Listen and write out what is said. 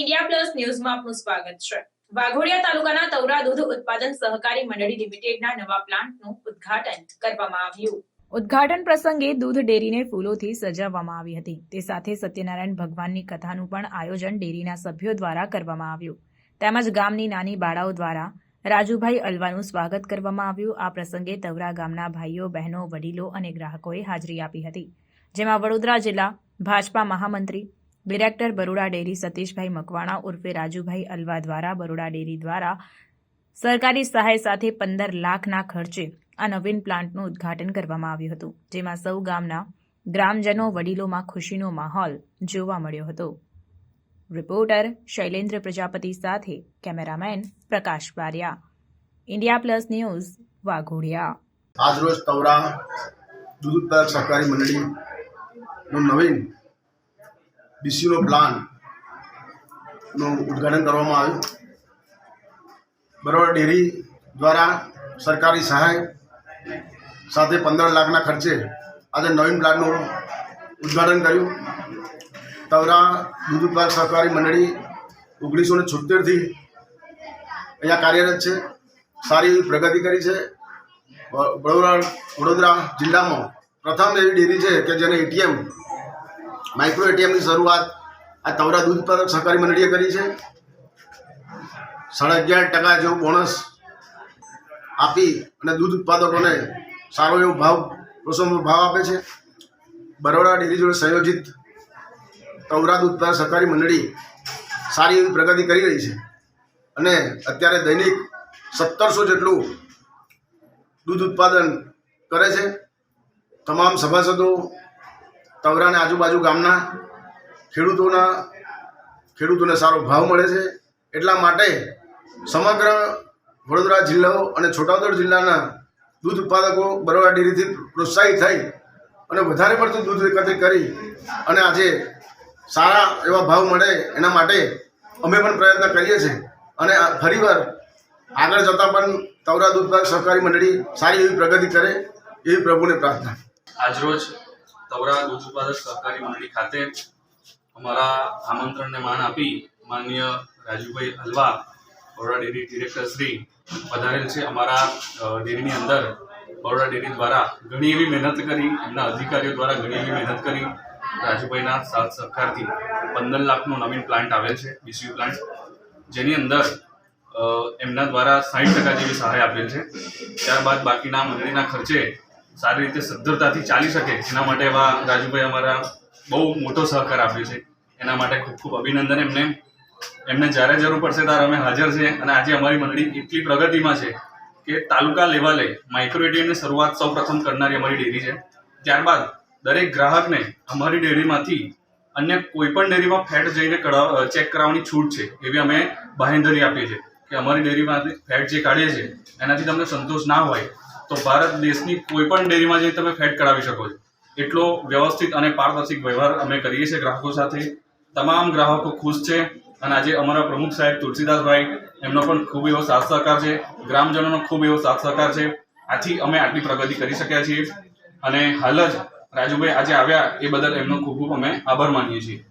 India plus ન્યૂઝમાં આપનું સ્વાગત છે. વાઘોડિયા તાલુકાના તવરા દૂધ ઉત્પાદન સહકારી મંડળી લિમિટેડના નવા પ્લાન્ટનું ઉદ્ઘાટન કરવામાં આવ્યું. ઉદ્ઘાટન પ્રસંગે દૂધ ડેરીને ફૂલોથી સજાવવામાં આવી હતી. તે સાથે સત્યનારાયણ ભગવાનની કથાનું પણ આયોજન ડેરીના સભ્યો દ્વારા કરવામાં આવ્યું. તેમજ ગામની નાની બાળાઓ દ્વારા રાજુભાઈ અલવાનું સ્વાગત કરવામાં આવ્યું. આ પ્રસંગે તવરા ગામના ભાઈઓ, બહેનો, વડીલો અને ગ્રાહકોએ હાજરી આપી હતી. જેમાં વડોદરા જિલ્લા ભાજપા મહામંત્રી ડિરેક્ટર બરોડા ડેરી સતીશભાઈ મકવાણા ઉર્ફે રાજુભાઈ અલવા દ્વારા બરોડા ડેરી દ્વારા સરકારી સહાય સાથે પંદર લાખના ખર્ચે આ નવીન પ્લાન્ટનું ઉદ્ઘાટન કરવામાં આવ્યું હતું, જેમાં સૌ ગામના ગ્રામજનો, વડીલોમાં ખુશીનો માહોલ જોવા મળ્યો હતો. રિપોર્ટર શૈલેન્દ્ર પ્રજાપતિ સાથે cameraman Prakash Baria. India plus news Waghodia. આજરોજ તવરા દૂધ ઉત્પાદક સહકારી મંડળીનું નવીન ડીસીનો પ્લાનનું ઉદ્ઘાટન કરવામાં આવ્યું. બરોડા ડેરી દ્વારા સરકારી સહાય સાથે પંદર લાખના ખર્ચે આજે નવીન પ્લાનનું ઉદ્ઘાટન કર્યું. તવરા દૂધ ઉત્પાદક સહકારી મંડળી ઓગણીસો ને છોતેરથી અહીંયા કાર્યરત છે. સારી પ્રગતિ કરી છે. વડોદરા વડોદરા જિલ્લામાં પ્રથમ એવી ડેરી છે કે જેને એટીએમ માઇક્રો એટીએમની શરૂઆત આ તવરા દૂધ ઉત્પાદક સહકારી મંડળીએ કરી છે. સાડા અગિયાર ટકા જેવું બોનસ આપી અને દૂધ ઉત્પાદકોને સારો એવો ભાવ પ્રોત્સાહનનો ભાવ આપે છે. બરોડા ડેરી જોડે સંયોજિત તવરા દૂધ ઉત્પાદક સહકારી મંડળી સારી એવી પ્રગતિ કરી રહી છે. અને અત્યારે દૈનિક સત્તરસો જેટલું દૂધ ઉત્પાદન કરે છે. તમામ સભાસદો તવરા અને આજુબાજુ ગામના ખેડૂતોના ખેડૂતોને સારો ભાવ મળે છે. એટલા માટે સમગ્ર વડોદરા જિલ્લાઓ અને છોટાઉદેપુર જિલ્લાના દૂધ ઉત્પાદકો બરોડા ડેરીથી પ્રોત્સાહિત થઈ અને વધારે પડતું દૂધ એકત્રિત કરી અને આજે સારા એવા ભાવ મળે એના માટે અમે પણ પ્રયત્ન કરીએ છીએ. અને ફરીવાર આગળ જતાં પણ તવરા દૂધ સહકારી મંડળી સારી એવી પ્રગતિ કરે એવી પ્રભુને પ્રાર્થના. આજરોજ તવરા દૂધ ઉત્પાદક સહકારી મંડળી ખાતે અમારા આમંત્રણને માન આપી માન્ય રાજુભાઈ હલવા, બરોડા ડેરી ડિરેક્ટર શ્રી, પધારેલ છે અમારા ડેરીની અંદર. બરોડા ડેરી દ્વારા ઘણી એવી મહેનત કરી, એમના અધિકારીઓ દ્વારા ઘણી એવી મહેનત કરી, રાજુભાઈના સાથ સહકારથી પંદર લાખનો નવીન પ્લાન્ટ આવેલ છે બીસીયુ પ્લાન્ટ, જેની અંદર એમના દ્વારા સાઠ ટકા જેવી સહાય આપેલ છે. ત્યારબાદ બાકીના મંડળીના ખર્ચે સારી રીતે સદ્ધરતાથી ચાલી શકે એના માટે એવા રાજુભાઈ અમારા બહુ મોટો સહકાર આપ્યો છે. એના માટે ખૂબ ખૂબ અભિનંદન. એમને એમને જ્યારે જરૂર પડશે ત્યારે અમે હાજર છે અને આજે અમારી મંડળી એટલી પ્રગતિમાં છે કે તાલુકા લેવલે માઇક્રો એટીએમની શરૂઆત સૌ પ્રથમ કરનારી અમારી ડેરી છે. ત્યારબાદ દરેક ગ્રાહકને અમારી ડેરીમાંથી અન્ય કોઈપણ ડેરીમાં ફેટ જઈને ચેક કરાવવાની છૂટ છે એવી અમે બાહેંધરી આપીએ છીએ કે અમારી ડેરીમાંથી ફેટ જે કાઢીએ છીએ એનાથી તમને સંતોષ ના હોય તો ભારત દેશની કોઈ પણ ડેરીમાં જઈને તમે ફેટ કઢાવી શકો છો. એટલો વ્યવસ્થિત અને પારદર્શક વ્યવહાર અમે કરીએ છીએ ગ્રાહકો સાથે. તમામ ગ્રાહકો ખુશ છે અને આજે અમારા પ્રમુખ સાહેબ તુલસીદાસભાઈ, એમનો પણ ખૂબ એવો સાથ સહકાર છે. ગ્રામજનોનો ખૂબ એવો સાથ સહકાર છે. આથી અમે આટલી પ્રગતિ કરી શક્યા છીએ. અને હાલ જ રાજુભાઈ આજે આવ્યા એ બદલ એમનો ખૂબ ખૂબ અમે આભાર માનીએ છીએ.